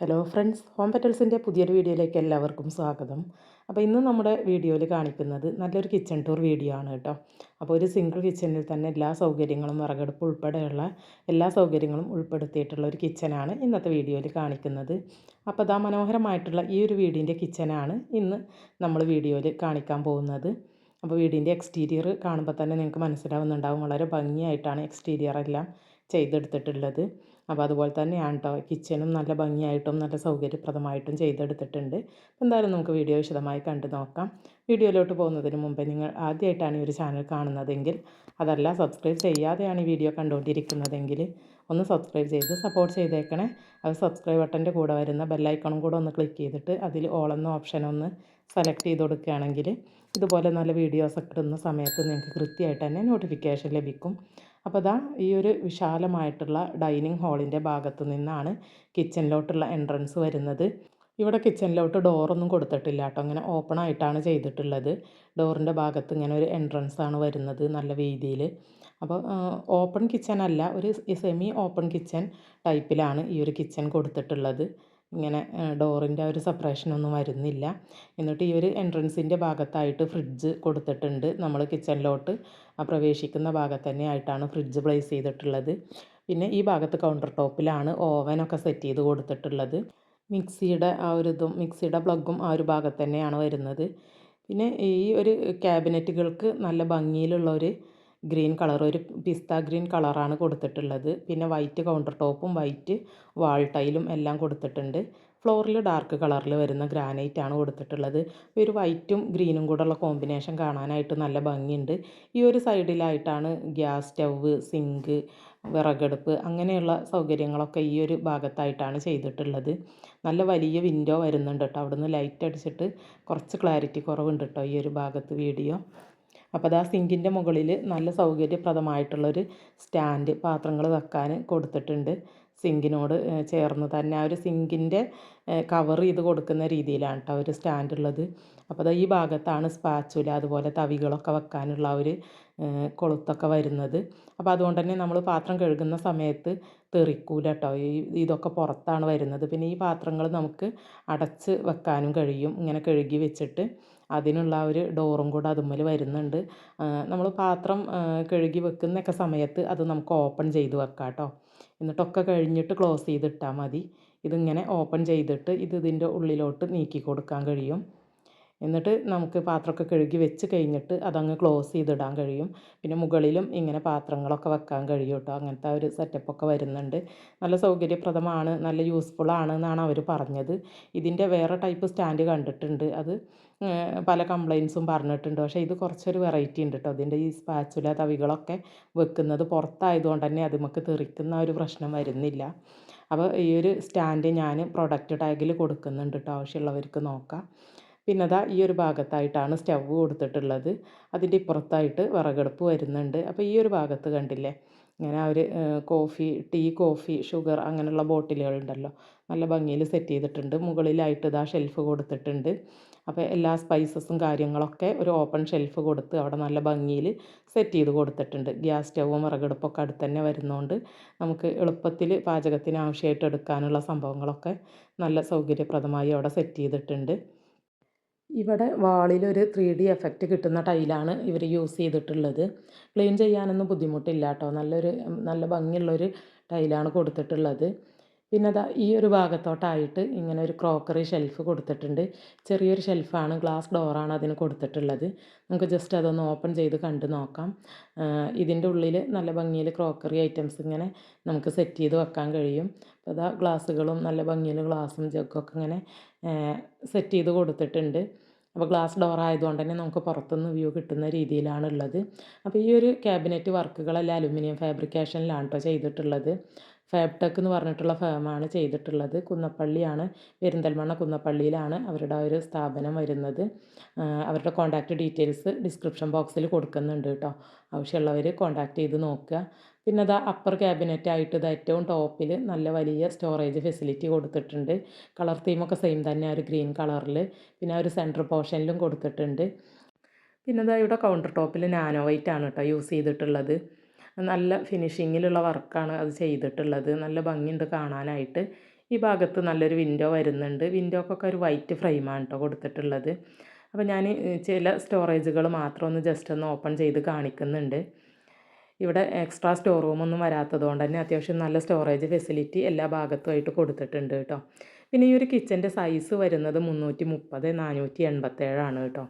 Hello friends home പെറ്റൽസിന്റെ പുതിയൊരു വീഡിയോയിലേക്ക് എല്ലാവർക്കും സ്വാഗതം. അപ്പോൾ ഇന്ന് നമ്മുടെ വീഡിയോയിൽ കാണിക്കുന്നത് നല്ലൊരു കിച്ചൺ ടൂർ വീഡിയോ ആണ് കേട്ടോ. അപ്പോൾ ഒരു സിംഗിൾ കിച്ചണിൽ തന്നെ എല്ലാ സൗകര്യങ്ങളും വിറകടുപ്പ് ഉൾപ്പെടെയുള്ള എല്ലാ സൗകര്യങ്ങളും ഉൾപ്പെടുത്തിയിട്ടുള്ള ഒരു കിച്ചനാണ് ഇന്നത്തെ വീഡിയോയിൽ കാണിക്കുന്നത്. അപ്പോൾ അതാ മനോഹരമായിട്ടുള്ള ഈ ഒരു വീടിന്റെ കിച്ചനാണ് ഇന്ന് നമ്മൾ വീഡിയോയിൽ കാണിക്കാൻ പോകുന്നത്. അപ്പോൾ വീടിന്റെ എക്സ്റ്റീരിയർ കാണുമ്പോൾ തന്നെ നിങ്ങൾക്ക് മനസ്സിലാവുന്നുണ്ടാവും. വളരെ ഭംഗിയായിട്ടാണ് എക്സ്റ്റീരിയർ എല്ലാം ചെയ്തെടുത്തിട്ടുള്ളത്. അപ്പോൾ അതുപോലെ തന്നെയാണ് കേട്ടോ കിച്ചണും നല്ല ഭംഗിയായിട്ടും നല്ല സൗകര്യപ്രദമായിട്ടും ചെയ്തെടുത്തിട്ടുണ്ട്. എന്തായാലും നമുക്ക് വീഡിയോ വിശദമായി കണ്ടു നോക്കാം. വീഡിയോയിലോട്ട് പോകുന്നതിന് മുമ്പേ നിങ്ങൾ ആദ്യമായിട്ടാണ് ഈ ഒരു ചാനൽ കാണുന്നതെങ്കിൽ അതല്ല സബ്സ്ക്രൈബ് ചെയ്യാതെയാണ് ഈ വീഡിയോ കണ്ടുകൊണ്ടിരിക്കുന്നതെങ്കിൽ ഒന്ന് സബ്സ്ക്രൈബ് ചെയ്ത് സപ്പോർട്ട് ചെയ്തേക്കണേ. അത് സബ്സ്ക്രൈബ് ബട്ടന്റെ കൂടെ വരുന്ന ബെല്ലൈക്കണും കൂടെ ഒന്ന് ക്ലിക്ക് ചെയ്തിട്ട് അതിൽ ഓളെന്ന ഓപ്ഷൻ ഒന്ന് സെലക്ട് ചെയ്ത് കൊടുക്കുകയാണെങ്കിൽ ഇതുപോലെ നല്ല വീഡിയോസൊക്കെ ഇടുന്ന സമയത്ത് നിങ്ങൾക്ക് കൃത്യമായിട്ട് തന്നെ നോട്ടിഫിക്കേഷൻ ലഭിക്കും. അപ്പോൾ ഇതാ ഈ ഒരു വിശാലമായിട്ടുള്ള ഡൈനിങ് ഹാളിന്റെ ഭാഗത്തു നിന്നാണ് കിച്ചണിലോട്ടുള്ള എൻട്രൻസ് വരുന്നത്. ഇവിടെ കിച്ചണിലോട്ട് ഡോറൊന്നും കൊടുത്തിട്ടില്ല കേട്ടോ. അങ്ങനെ ഓപ്പൺ ആയിട്ടാണ് ചെയ്തിട്ടുള്ളത്. ഡോറിന്റെ ഭാഗത്ത് ഇങ്ങനെ ഒരു എൻട്രൻസ് ആണ് വരുന്നത് നല്ല വീതിയിൽ അപ്പോൾ ഓപ്പൺ കിച്ചൺ അല്ല ഒരു സെമി ഓപ്പൺ കിച്ചൺ ടൈപ്പിലാണ് ഈ ഒരു കിച്ചൺ കൊടുത്തിട്ടുള്ളത്. ഇങ്ങനെ ഡോറിന്റെ ഒരു സെപ്പറേഷനൊന്നും വരുന്നില്ല. എന്നിട്ട് ഈ ഒരു എൻട്രൻസിന്റെ ഭാഗത്തായിട്ട് ഫ്രിഡ്ജ് കൊടുത്തിട്ടുണ്ട് നമ്മൾ കിച്ചണിലോട്ട് പ്രവേശിക്കുന്ന ഭാഗത്ത് തന്നെ ആയിട്ടാണ് ഫ്രിഡ്ജ് പ്ലേസ് ചെയ്തിട്ടുള്ളത്. പിന്നെ ഈ ഭാഗത്ത് കൗണ്ടർ ടോപ്പിലാണ് ഓവനൊക്കെ സെറ്റ് ചെയ്ത് കൊടുത്തിട്ടുള്ളത്. മിക്സിയുടെ ആ ഒരു ഇതും മിക്സിയുടെ പ്ലഗും ആ ഒരു ഭാഗത്ത് തന്നെയാണ് വരുന്നത്. പിന്നെ ഈ ഒരു ക്യാബിനറ്റുകൾക്ക് നല്ല ഭംഗിയിലുള്ള ഒരു ഗ്രീൻ കളർ ഒരു പിസ്ത ഗ്രീൻ കളറാണ് കൊടുത്തിട്ടുള്ളത്. പിന്നെ വൈറ്റ് കൗണ്ടർ ടോപ്പും വൈറ്റ് വാൾ ടൈലും എല്ലാം കൊടുത്തിട്ടുണ്ട്. ഫ്ലോറിൽ ഡാർക്ക് കളറിൽ വരുന്ന ഗ്രാനൈറ്റ് ആണ് കൊടുത്തിട്ടുള്ളത്. ഒരു വൈറ്റും ഗ്രീനും കൂടെ ഉള്ള കോമ്പിനേഷൻ കാണാനായിട്ട് നല്ല ഭംഗിയുണ്ട്. ഈ ഒരു സൈഡിലായിട്ടാണ് ഗ്യാസ് സ്റ്റവ് സിങ്ക് വിറകടുപ്പ് അങ്ങനെയുള്ള സൗകര്യങ്ങളൊക്കെ ഈ ഒരു ഭാഗത്തായിട്ടാണ് ചെയ്തിട്ടുള്ളത്. നല്ല വലിയ വിൻഡോ വരുന്നുണ്ട് കേട്ടോ. അവിടുന്ന് ലൈറ്റ് അടിച്ചിട്ട് കുറച്ച് ക്ലാരിറ്റി കുറവുണ്ട് കേട്ടോ ഈ ഒരു ഭാഗത്ത് വീഡിയോ അപ്പോൾ അത് ആ സിങ്കിന്റെ മുകളിൽ നല്ല സൗകര്യപ്രദമായിട്ടുള്ളൊരു സ്റ്റാൻഡ് പാത്രങ്ങൾ വെക്കാൻ കൊടുത്തിട്ടുണ്ട്. സിങ്കിനോട് ചേർന്ന് തന്നെ ആ ഒരു സിങ്കിന്റെ കവർ ചെയ്ത് കൊടുക്കുന്ന രീതിയിലാണ് കേട്ടോ ഒരു സ്റ്റാൻഡ് ഉള്ളത് അപ്പോൾ അത് ഈ ഭാഗത്താണ് സ്പാച്ചുല അതുപോലെ തവികളൊക്കെ വെക്കാനുള്ള ഒരു കൊളുത്തൊക്കെ വരുന്നത്. അപ്പോൾ അതുകൊണ്ട് തന്നെ നമ്മൾ പാത്രം കഴുകുന്ന സമയത്ത് തെറിക്കൂല കേട്ടോ ഈ ഇതൊക്കെ പുറത്താണ് വരുന്നത്. പിന്നെ ഈ പാത്രങ്ങൾ നമുക്ക് അടച്ച് വെക്കാനും കഴിയും. ഇങ്ങനെ കഴുകി വെച്ചിട്ട് അതിനുള്ള ഒരു ഡോറും കൂടെ അതുമ്മൽ വരുന്നുണ്ട്. നമ്മൾ പാത്രം കഴുകി വെക്കുന്നൊക്കെ സമയത്ത് അത് നമുക്ക് ഓപ്പൺ ചെയ്ത് വെക്കാം കേട്ടോ എന്നിട്ടൊക്കെ കഴിഞ്ഞിട്ട് ക്ലോസ് ചെയ്തിട്ടാൽ മതി. ഇതിങ്ങനെ ഓപ്പൺ ചെയ്തിട്ട് ഇത് ഇതിന്റെ ഉള്ളിലോട്ട് നീക്കി കൊടുക്കാൻ കഴിയും. എന്നിട്ട് നമുക്ക് പാത്രമൊക്കെ കഴുകി വെച്ച് കഴിഞ്ഞിട്ട് അതങ്ങ് ക്ലോസ് ചെയ്തിടാൻ കഴിയും. പിന്നെ മുകളിലും ഇങ്ങനെ പാത്രങ്ങളൊക്കെ വെക്കാൻ കഴിയും കേട്ടോ. അങ്ങനത്തെ ഒരു സെറ്റപ്പൊക്കെ വരുന്നുണ്ട്. നല്ല സൗകര്യപ്രദമാണ് നല്ല യൂസ്ഫുൾ ആണ് എന്നാണ് അവർ പറഞ്ഞത്. ഇതിന്റെ വേറെ ടൈപ്പ് സ്റ്റാൻഡ് കണ്ടിട്ടുണ്ട്. അത് പല കംപ്ലയിൻസും പറഞ്ഞിട്ടുണ്ട്. പക്ഷേ ഇത് കുറച്ചൊരു വെറൈറ്റി ഉണ്ട് കേട്ടോ. അതിന്റെ ഈ സ്പാച്ചുല തവികളൊക്കെ വെക്കുന്നത് പുറത്തായതുകൊണ്ട് തന്നെ അത് നമുക്ക് തെറിക്കുന്ന ഒരു പ്രശ്നം വരുന്നില്ല. അപ്പോൾ ഈ ഒരു സ്റ്റാൻഡ് ഞാൻ പ്രൊഡക്റ്റ് ടാഗിൽ കൊടുക്കുന്നുണ്ട് കേട്ടോ. ആവശ്യമുള്ളവർക്ക് നോക്കാം. പിന്നെ അതാ ഈ ഒരു ഭാഗത്തായിട്ടാണ് സ്റ്റവ് കൊടുത്തിട്ടുള്ളത്. അതിന്റെ ഇപ്പുറത്തായിട്ട് വിറകടുപ്പ് വരുന്നുണ്ട്. അപ്പോൾ ഈ ഒരു ഭാഗത്ത് കണ്ടില്ലേ? ഇങ്ങനെ അവർ കോഫി ടീ കോഫി ഷുഗർ അങ്ങനെയുള്ള ബോട്ടിലുകളുണ്ടല്ലോ. നല്ല ഭംഗിയിൽ സെറ്റ് ചെയ്തിട്ടുണ്ട്. മുകളിലായിട്ട് ഇതാ ഷെൽഫ് കൊടുത്തിട്ടുണ്ട്. അപ്പോൾ എല്ലാ സ്പൈസസും കാര്യങ്ങളൊക്കെ ഒരു ഓപ്പൺ ഷെൽഫ് കൊടുത്ത് അവിടെ നല്ല ഭംഗിയിൽ സെറ്റ് ചെയ്ത് കൊടുത്തിട്ടുണ്ട്. ഗ്യാസ് സ്റ്റവും വിറകടുപ്പൊക്കെ അടുത്ത് തന്നെ വരുന്നതുകൊണ്ട് നമുക്ക് എളുപ്പത്തിൽ പാചകത്തിന് ആവശ്യമായിട്ട് എടുക്കാനുള്ള സംഭവങ്ങളൊക്കെ നല്ല സൗകര്യപ്രദമായി അവിടെ സെറ്റ് ചെയ്തിട്ടുണ്ട്. ഇവിടെ വാളിലൊരു ത്രീ ഡി എഫക്റ്റ് കിട്ടുന്ന ടൈലാണ് ഇവർ യൂസ് ചെയ്തിട്ടുള്ളത്. ക്ലീൻ ചെയ്യാനൊന്നും ബുദ്ധിമുട്ടില്ല കേട്ടോ നല്ലൊരു നല്ല ഭംഗിയുള്ളൊരു ടൈലാണ് കൊടുത്തിട്ടുള്ളത്. പിന്നെ അതാ ഈ ഒരു ഭാഗത്തോട്ടായിട്ട് ഇങ്ങനെ ഒരു ക്രോക്കറി ഷെൽഫ് കൊടുത്തിട്ടുണ്ട്. ചെറിയൊരു ഷെൽഫാണ് ഗ്ലാസ് ഡോറാണ് അതിന് കൊടുത്തിട്ടുള്ളത്. നമുക്ക് ജസ്റ്റ് അതൊന്ന് ഓപ്പൺ ചെയ്ത് കണ്ട് നോക്കാം. ഇതിന്റെ ഉള്ളിൽ നല്ല ഭംഗിയിൽ ക്രോക്കറി ഐറ്റംസ് ഇങ്ങനെ നമുക്ക് സെറ്റ് ചെയ്ത് വെക്കാൻ കഴിയും. അപ്പോൾ അതാ ഗ്ലാസ്സുകളും നല്ല ഭംഗിയിൽ ഗ്ലാസും ജഗ്ഗൊക്കെ ഇങ്ങനെ സെറ്റ് ചെയ്ത് കൊടുത്തിട്ടുണ്ട്. അപ്പോൾ ഗ്ലാസ് ഡോർ ആയതുകൊണ്ട് തന്നെ നമുക്ക് പുറത്തുനിന്ന് വ്യൂ കിട്ടുന്ന രീതിയിലാണ് ഉള്ളത് അപ്പോൾ ഈ ഒരു ക്യാബിനറ്റ് വർക്കുകളെല്ലാം അലുമിനിയം ഫാബ്രിക്കേഷനിലാണ് കേട്ടോ ചെയ്തിട്ടുള്ളത്. ഫാബ്ടെക് എന്ന് പറഞ്ഞിട്ടുള്ള ഫേമാണ് ചെയ്തിട്ടുള്ളത്. കുന്നപ്പള്ളിയാണ് പെരിന്തൽമണ്ണ കുന്നപ്പള്ളിയിലാണ് അവരുടെ ഒരു സ്ഥാപനം വരുന്നത്. അവരുടെ കോൺടാക്റ്റ് ഡീറ്റെയിൽസ് ഡിസ്ക്രിപ്ഷൻ ബോക്സിൽ കൊടുക്കുന്നുണ്ട് കേട്ടോ ആവശ്യമുള്ളവർ കോൺടാക്റ്റ് ചെയ്ത് നോക്കുക. പിന്നെ അത് അപ്പർ ക്യാബിനറ്റ് ആയിട്ട് ഇത് ഏറ്റവും ടോപ്പിൽ നല്ല വലിയ സ്റ്റോറേജ് ഫെസിലിറ്റി കൊടുത്തിട്ടുണ്ട്. കളർ തീമൊക്കെ സെയിം തന്നെ ഒരു ഗ്രീൻ കളറിൽ പിന്നെ ഒരു സെന്റർ പോർഷനിലും കൊടുത്തിട്ടുണ്ട്. പിന്നെ ഇതാ ഇവിടെ കൗണ്ടർ ടോപ്പിൽ നാനോ വൈറ്റ് ആണ് കേട്ടോ യൂസ് ചെയ്തിട്ടുള്ളത്. നല്ല ഫിനിഷിങ്ങിലുള്ള വർക്കാണ് അത് ചെയ്തിട്ടുള്ളത്. നല്ല ഭംഗിയുണ്ട് കാണാനായിട്ട്. ഈ ഭാഗത്ത് നല്ലൊരു വിൻഡോ വരുന്നുണ്ട്. വിൻഡോക്കൊക്കെ ഒരു വൈറ്റ് ഫ്രെയിമാണ് കേട്ടോ കൊടുത്തിട്ടുള്ളത്. അപ്പോൾ ഞാൻ ചില സ്റ്റോറേജുകൾ മാത്രം ഒന്ന് ജസ്റ്റ് ഒന്ന് ഓപ്പൺ ചെയ്ത് കാണിക്കുന്നുണ്ട്. ഇവിടെ എക്സ്ട്രാ സ്റ്റോർ റൂമൊന്നും വരാത്തത് കൊണ്ട് തന്നെ അത്യാവശ്യം നല്ല സ്റ്റോറേജ് ഫെസിലിറ്റി എല്ലാ ഭാഗത്തുമായിട്ട് കൊടുത്തിട്ടുണ്ട് കേട്ടോ. പിന്നെ ഈ ഒരു കിച്ചന്റെ സൈസ് വരുന്നത് മുന്നൂറ്റി മുപ്പത് നാനൂറ്റി എൺപത്തേഴാണ് കേട്ടോ.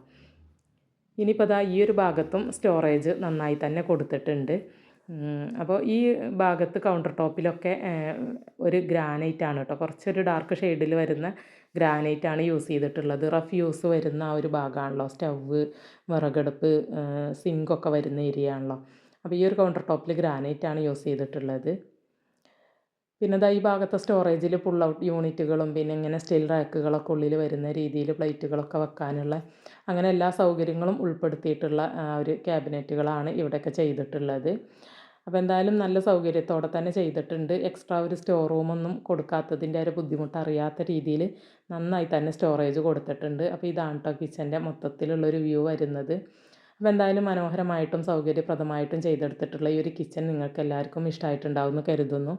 ഇനിയിപ്പോൾ അതാ ഈ ഒരു ഭാഗത്തും സ്റ്റോറേജ് നന്നായി തന്നെ കൊടുത്തിട്ടുണ്ട്. അപ്പോൾ ഈ ഭാഗത്ത് കൗണ്ടർ ടോപ്പിലൊക്കെ ഒരു ഗ്രാനൈറ്റ് ആണ് കേട്ടോ. കുറച്ചൊരു ഡാർക്ക് ഷെയ്ഡിൽ വരുന്ന ഗ്രാനൈറ്റ് ആണ് യൂസ് ചെയ്തിട്ടുള്ളത്. റഫ് യൂസ് വരുന്ന ആ ഒരു ഭാഗമാണല്ലോ സ്റ്റവ് വിറകടുപ്പ് സിങ്കൊക്കെ വരുന്ന ഏരിയ ആണല്ലോ. അപ്പോൾ ഈ ഒരു കൗണ്ടർ ടോപ്പിൽ ഗ്രാനൈറ്റ് ആണ് യൂസ് ചെയ്തിട്ടുള്ളത്. പിന്നെ ദാ ഈ ഭാഗത്തെ സ്റ്റോറേജിൽ പുൾ ഔട്ട് യൂണിറ്റുകളും പിന്നെ ഇങ്ങനെ സ്റ്റീൽ റാക്കുകളൊക്കെ ഉള്ളിൽ വരുന്ന രീതിയിൽ പ്ലേറ്റുകളൊക്കെ വെക്കാനുള്ള അങ്ങനെ എല്ലാ സൗകര്യങ്ങളും ഉൾപ്പെടുത്തിയിട്ടുള്ള ഒരു ക്യാബിനറ്റുകളാണ് ഇവിടെയൊക്കെ ചെയ്തിട്ടുള്ളത്. അപ്പോൾ എന്തായാലും നല്ല സൗകര്യത്തോടെ തന്നെ ചെയ്തിട്ടുണ്ട്. എക്സ്ട്രാ ഒരു സ്റ്റോർ റൂമൊന്നും കൊടുക്കാത്തതിന്റെ ഒരു ബുദ്ധിമുട്ട് അറിയാത്ത രീതിയിൽ നന്നായി തന്നെ സ്റ്റോറേജ് കൊടുത്തിട്ടുണ്ട്. അപ്പോൾ ഇതാണ് കേട്ടോ കിച്ചന്റെ മൊത്തത്തിലുള്ളൊരു വ്യൂ വരുന്നത്. അപ്പോൾ എന്തായാലും മനോഹരമായിട്ടും സൗകര്യപ്രദമായിട്ടും ചെയ്തെടുത്തിട്ടുള്ള ഈ ഒരു കിച്ചൺ നിങ്ങൾക്ക് എല്ലാവർക്കും ഇഷ്ടമായിട്ടുണ്ടാവും എന്ന് കരുതുന്നു.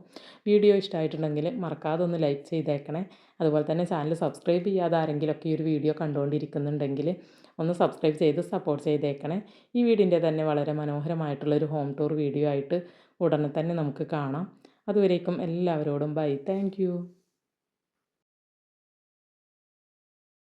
വീഡിയോ ഇഷ്ടമായിട്ടുണ്ടെങ്കിൽ മറക്കാതെ ഒന്ന് ലൈക്ക് ചെയ്തേക്കണേ. അതുപോലെ തന്നെ ചാനൽ സബ്സ്ക്രൈബ് ചെയ്യാതെ ആരെങ്കിലുമൊക്കെ ഈ ഒരു വീഡിയോ കണ്ടുകൊണ്ടിരിക്കുന്നുണ്ടെങ്കിൽ ഒന്ന് സബ്സ്ക്രൈബ് ചെയ്ത് സപ്പോർട്ട് ചെയ്തേക്കണേ. ഈ വീടിന്റെ തന്നെ വളരെ മനോഹരമായിട്ടുള്ളൊരു ഹോം ടൂർ വീഡിയോ ആയിട്ട് ഉടനെ തന്നെ നമുക്ക് കാണാം. അതുവരേക്കും എല്ലാവരോടും ബൈ. താങ്ക്